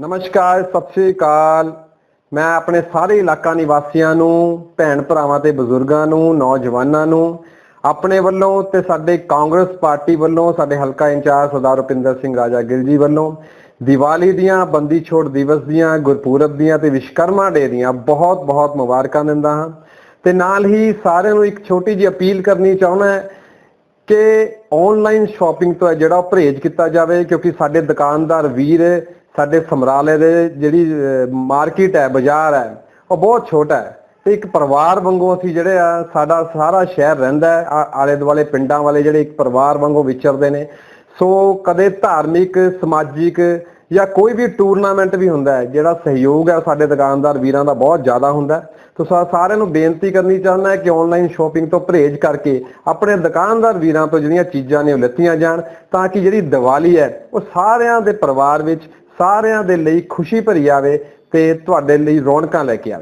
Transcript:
ਨਮਸਕਾਰ, ਸਤਿ ਸ੍ਰੀ ਅਕਾਲ। ਮੈਂ ਆਪਣੇ ਸਾਰੇ ਇਲਾਕਾ ਨਿਵਾਸੀਆਂ ਨੂੰ, ਭੈਣ ਭਰਾਵਾਂ ਤੇ ਬਜ਼ੁਰਗਾਂ ਨੂੰ, ਨੌਜਵਾਨਾਂ ਨੂੰ, ਆਪਣੇ ਵੱਲੋਂ ਤੇ ਸਾਡੇ ਕਾਂਗਰਸ ਪਾਰਟੀ ਵੱਲੋਂ, ਸਾਡੇ ਹਲਕਾ ਇੰਚਾਰਜ ਸਰਦਾਰ ਰੁਪਿੰਦਰ ਸਿੰਘ ਰਾਜਾ ਗਿੱਲ ਜੀ ਵੱਲੋਂ ਦੀਵਾਲੀ ਦੀਆਂ, ਬੰਦੀ ਛੋੜ ਦਿਵਸ ਦੀਆਂ, ਗੁਰਪੁਰਬ ਦੀਆਂ ਤੇ ਵਿਸ਼ਕਰਮਾ ਡੇ ਦੀਆਂ ਬਹੁਤ ਬਹੁਤ ਮੁਬਾਰਕਾਂ ਦਿੰਦਾ ਹਾਂ। ਤੇ ਨਾਲ ਹੀ ਸਾਰਿਆਂ ਨੂੰ ਇੱਕ ਛੋਟੀ ਜਿਹੀ ਅਪੀਲ ਕਰਨੀ ਚਾਹੁੰਦਾ ਕਿ ਆਨਲਾਈਨ ਸ਼ਾਪਿੰਗ ਤੋਂ ਜਿਹੜਾ ਉਹ ਪਰਹੇਜ਼ ਕੀਤਾ ਜਾਵੇ, ਕਿਉਂਕਿ ਸਾਡੇ ਦੁਕਾਨਦਾਰ ਵੀਰ ਸਾਡੇ ਸਮਰਾਲੇ ਦੇ ਜਿਹੜੀ ਮਾਰਕੀਟ ਹੈ, ਬਾਜ਼ਾਰ ਹੈ, ਉਹ ਬਹੁਤ ਛੋਟਾ ਹੈ। ਤੇ ਇੱਕ ਪਰਿਵਾਰ ਵਾਂਗੂ ਅਸੀਂ ਜਿਹੜੇ ਆ, ਸਾਡਾ ਸਾਰਾ ਸ਼ਹਿਰ ਰਹਿੰਦਾ ਆਲੇ ਦੁਆਲੇ ਪਿੰਡਾਂ ਵਾਲੇ ਜਿਹੜੇ ਇੱਕ ਪਰਿਵਾਰ ਵਾਂਗੂ ਵਿਚਰਦੇ ਨੇ। ਸੋ ਕਦੇ ਧਾਰਮਿਕ, ਸਮਾਜਿਕ ਜਾਂ ਕੋਈ ਵੀ ਟੂਰਨਾਮੈਂਟ ਵੀ ਹੁੰਦਾ ਹੈ, ਜਿਹੜਾ ਸਹਿਯੋਗ ਹੈ ਸਾਡੇ ਦੁਕਾਨਦਾਰ ਵੀਰਾਂ ਦਾ ਬਹੁਤ ਜ਼ਿਆਦਾ ਹੁੰਦਾ ਹੈ। ਤੋ ਸਾਰਿਆਂ ਨੂੰ ਬੇਨਤੀ ਕਰਨੀ ਚਾਹੁੰਦਾ ਕਿ ਆਨਲਾਈਨ ਸ਼ਾਪਿੰਗ ਤੋਂ ਪਰਹੇਜ਼ ਕਰਕੇ ਆਪਣੇ ਦੁਕਾਨਦਾਰ ਵੀਰਾਂ ਤੋਂ ਜਿਹੜੀਆਂ ਚੀਜ਼ਾਂ ਨੇ ਉਹ ਲਿੱਤੀਆਂ ਜਾਣ, ਤਾਂ ਕਿ ਜਿਹੜੀ ਦੀਵਾਲੀ ਹੈ, ਉਹ ਸਾਰਿਆਂ ਦੇ ਪਰਿਵਾਰ ਵਿੱਚ ਸਾਰਿਆਂ ਦੇ ਲਈ ਖੁਸ਼ੀ ਭਰੀ ਆਵੇ ਤੇ ਤੁਹਾਡੇ ਲਈ ਰੌਣਕਾਂ ਲੈ ਕੇ ਆਵੇ।